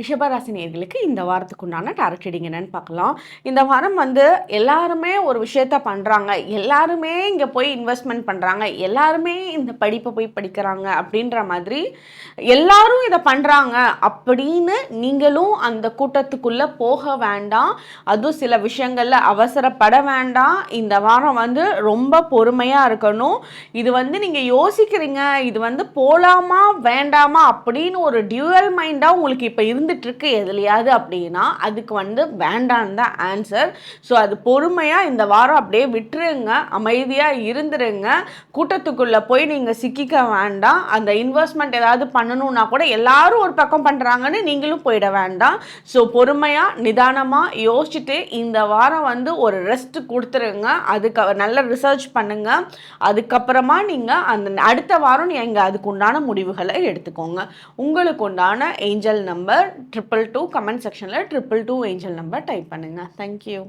ரிஷபராசி நேர்களுக்கு இந்த வாரத்துக்கு உண்டான ரீடிங் என்னன்னு பார்க்கலாம். இந்த வாரம் வந்து எல்லாருமே ஒரு விஷயத்த பண்ணுறாங்க எல்லாருமே இங்கே போய் இன்வெஸ்ட்மெண்ட் பண்ணுறாங்க எல்லாருமே இந்த படிப்பை போய் படிக்கிறாங்க அப்படின்ற மாதிரி எல்லாரும் இதை பண்ணுறாங்க அப்படின்னு நீங்களும் அந்த கூட்டத்துக்குள்ளே போக வேண்டாம். அதுவும் சில விஷயங்களில் அவசரப்பட வேண்டாம். இந்த வாரம் வந்து ரொம்ப பொறுமையாக இருக்கணும். இது வந்து நீங்கள் யோசிக்கிறீங்க. இது வந்து போகலாமா வேண்டாமா அப்படின்னு ஒரு டியூவல் மைண்டாக உங்களுக்கு இப்போ இருந்து இருந்துட்டுருக்கு எதுலையாவது அப்படின்னா அதுக்கு வந்து வேண்டான்னு தான் ஆன்சர் ஸோ அது பொறுமையாக இந்த வாரம் அப்படியே விட்டுருங்க அமைதியாக இருந்துருங்க. கூட்டத்துக்குள்ளே போய் நீங்கள் சிக்கிக்க வேண்டாம். அந்த இன்வெஸ்ட்மெண்ட் ஏதாவது பண்ணணும்னா கூட எல்லாரும் ஒரு பக்கம் பண்ணுறாங்கன்னு நீங்களும் போயிட வேண்டாம். ஸோ பொறுமையாக நிதானமாக யோசிச்சுட்டு இந்த வாரம் வந்து ஒரு ரெஸ்ட் கொடுத்துருங்க. அதுக்கு நல்ல ரிசர்ச் பண்ணுங்கள் அதுக்கப்புறமா நீங்கள் அந்த அடுத்த வாரம் நீங்கள் அதுக்கு உண்டான முடிவுகளை எடுத்துக்கோங்க. உங்களுக்கு உண்டான angel number triple two comment செக்ஷனில் triple two angel number type பண்ணுங்கள் தேங்க்யூ